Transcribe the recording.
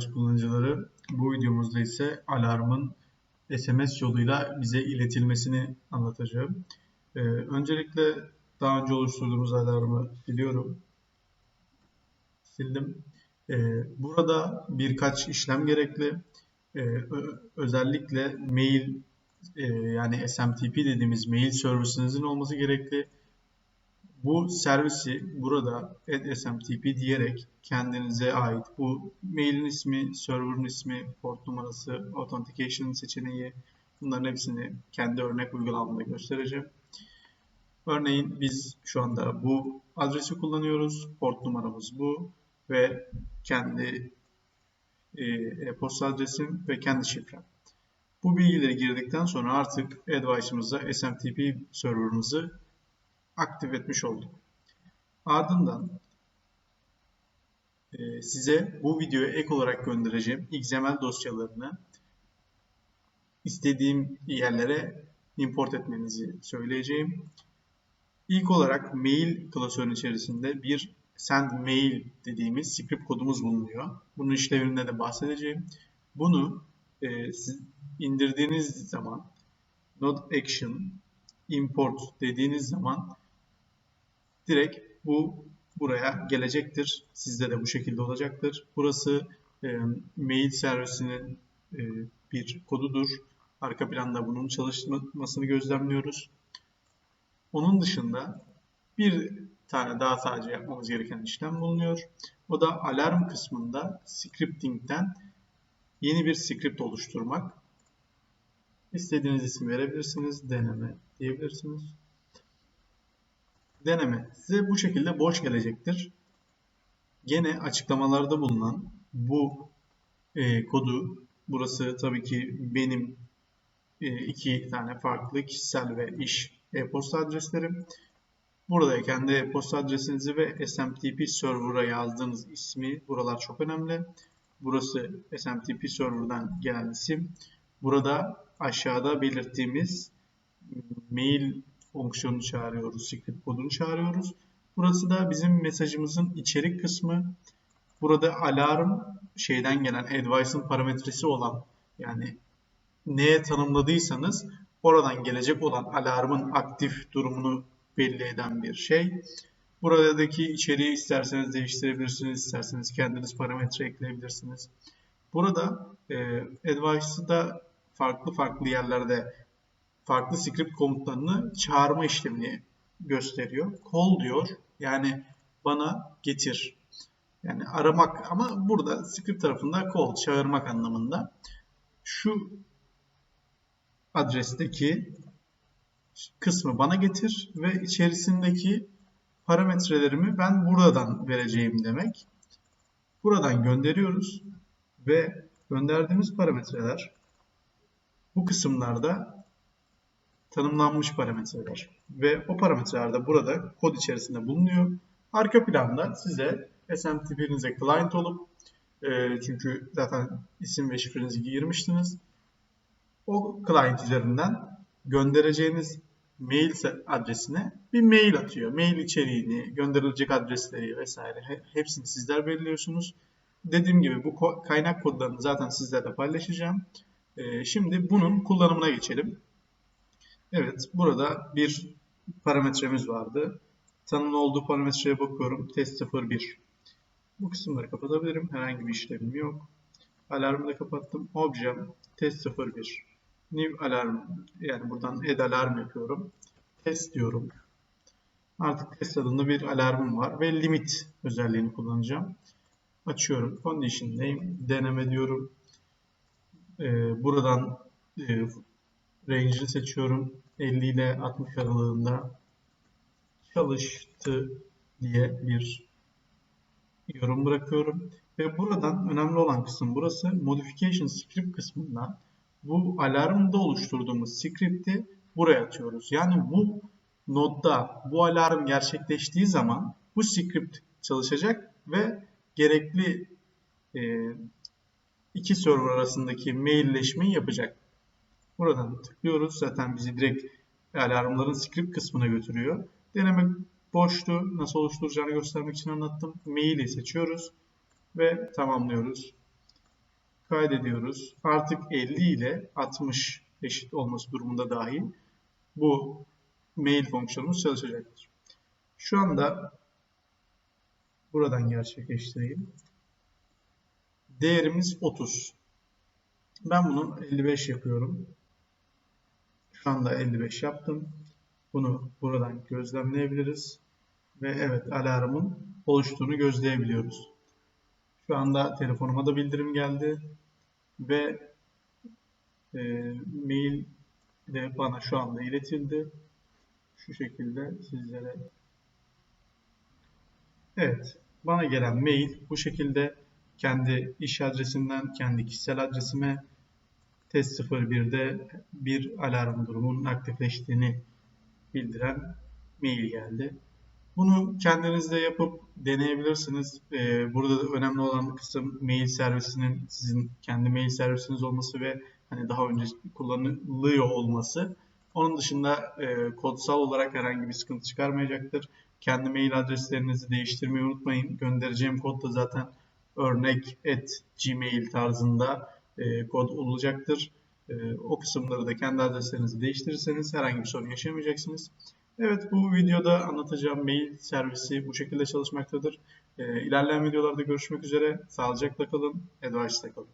AdWise kullanıcıları. Bu videomuzda ise alarmın SMS yoluyla bize iletilmesini anlatacağım. Ee, öncelikle daha önce oluşturduğumuz alarmı biliyorum. Sildim. Ee, burada birkaç işlem gerekli. Ee, özellikle mail e, yani SMTP dediğimiz mail servisinizin olması gerekli. Bu servisi burada SMTP diyerek kendinize ait bu mailin ismi, server'ın ismi, port numarası, authentication seçeneği bunların hepsini kendi örnek uygulamamda göstereceğim. Örneğin biz şu anda bu adresi kullanıyoruz. Port numaramız bu ve kendi e, e-posta adresim ve kendi şifrem. Bu bilgileri girdikten sonra artık advice'ımıza SMTP server'ımızı aktif etmiş olduk. Ardından e, size bu videoya ek olarak göndereceğim XML dosyalarını istediğim yerlere import etmenizi söyleyeceğim. İlk olarak mail klasörün içerisinde bir send mail dediğimiz script kodumuz bulunuyor. Bunun işlevinde de bahsedeceğim. Bunu e, siz indirdiğiniz zaman not action import dediğiniz zaman direkt bu buraya gelecektir. Sizde de bu şekilde olacaktır. Burası e, mail servisinin e, bir kodudur. Arka planda bunun çalışmasını gözlemliyoruz. Onun dışında bir tane daha sadece yapmamız gereken işlem bulunuyor. O da alarm kısmında scripting'den yeni bir script oluşturmak. İstediğiniz ismi verebilirsiniz. Deneme diyebilirsiniz deneme size bu şekilde boş gelecektir. Gene açıklamalarda bulunan bu e, kodu burası tabii ki benim e, iki tane farklı kişisel ve iş e-posta adreslerim. Burada kendi e-posta adresinizi ve SMTP server'a yazdığınız ismi buralar çok önemli. Burası SMTP server'dan gelen isim. Burada aşağıda belirttiğimiz mail fonksiyonunu çağırıyoruz, script kodunu çağırıyoruz. Burası da bizim mesajımızın içerik kısmı. Burada alarm şeyden gelen advice'ın parametresi olan yani neye tanımladıysanız oradan gelecek olan alarmın aktif durumunu belli eden bir şey. Buradaki içeriği isterseniz değiştirebilirsiniz, isterseniz kendiniz parametre ekleyebilirsiniz. Burada e, Advice'ı da farklı farklı yerlerde farklı script komutlarını çağırma işlemini gösteriyor. Call diyor. Yani bana getir. Yani aramak ama burada script tarafında call, çağırmak anlamında. Şu adresteki kısmı bana getir ve içerisindeki parametrelerimi ben buradan vereceğim demek. Buradan gönderiyoruz ve gönderdiğimiz parametreler bu kısımlarda tanımlanmış parametreler. Ve o parametreler de burada kod içerisinde bulunuyor. Arka planda size SMTP'nize client olup e, çünkü zaten isim ve şifrenizi girmiştiniz. O client üzerinden göndereceğiniz mail adresine bir mail atıyor. Mail içeriğini, gönderilecek adresleri vesaire hepsini sizler belirliyorsunuz. Dediğim gibi bu kaynak kodlarını zaten sizlerle paylaşacağım. E, şimdi bunun kullanımına geçelim. Evet, burada bir parametremiz vardı. Tanımlı olduğu parametreye bakıyorum. Test 01. Bu kısımları kapatabilirim. Herhangi bir işlemim yok. Alarmı da kapattım. Objem test 01. New alarm yani buradan add alarm yapıyorum. Test diyorum. Artık test adında bir alarmım var ve limit özelliğini kullanacağım. Açıyorum. Condition name deneme diyorum. Ee, buradan e, range'i seçiyorum. 50 ile 60 aralığında çalıştı diye bir yorum bırakıyorum. Ve buradan önemli olan kısım burası. Modification script kısmından bu alarmda oluşturduğumuz script'i buraya atıyoruz. Yani bu nodda bu alarm gerçekleştiği zaman bu script çalışacak ve gerekli e, iki server arasındaki mailleşmeyi yapacak. Buradan tıklıyoruz. Zaten bizi direkt alarmların script kısmına götürüyor. Deneme boştu. Nasıl oluşturacağını göstermek için anlattım. Maili seçiyoruz ve tamamlıyoruz. kaydediyoruz. Artık 50 ile 60 eşit olması durumunda dahi bu mail fonksiyonumuz çalışacaktır. Şu anda buradan gerçekleştireyim. Değerimiz 30. Ben bunu 55 yapıyorum. Şu anda 55 yaptım. Bunu buradan gözlemleyebiliriz. Ve evet alarmın oluştuğunu gözleyebiliyoruz. Şu anda telefonuma da bildirim geldi. Ve e, mail de bana şu anda iletildi. Şu şekilde sizlere Evet, bana gelen mail bu şekilde kendi iş adresinden kendi kişisel adresime test 01'de bir alarm durumunun aktifleştiğini bildiren mail geldi. Bunu kendiniz de yapıp deneyebilirsiniz. Ee, burada da önemli olan kısım mail servisinin sizin kendi mail servisiniz olması ve hani daha önce kullanılıyor olması. Onun dışında e, kodsal olarak herhangi bir sıkıntı çıkarmayacaktır. Kendi mail adreslerinizi değiştirmeyi unutmayın. Göndereceğim kod da zaten örnek at gmail tarzında e, kod olacaktır. E, o kısımları da kendi adreslerinizi değiştirirseniz herhangi bir sorun yaşamayacaksınız. Evet bu videoda anlatacağım mail servisi bu şekilde çalışmaktadır. E, ilerleyen videolarda görüşmek üzere. Sağlıcakla kalın. Advice'da kalın.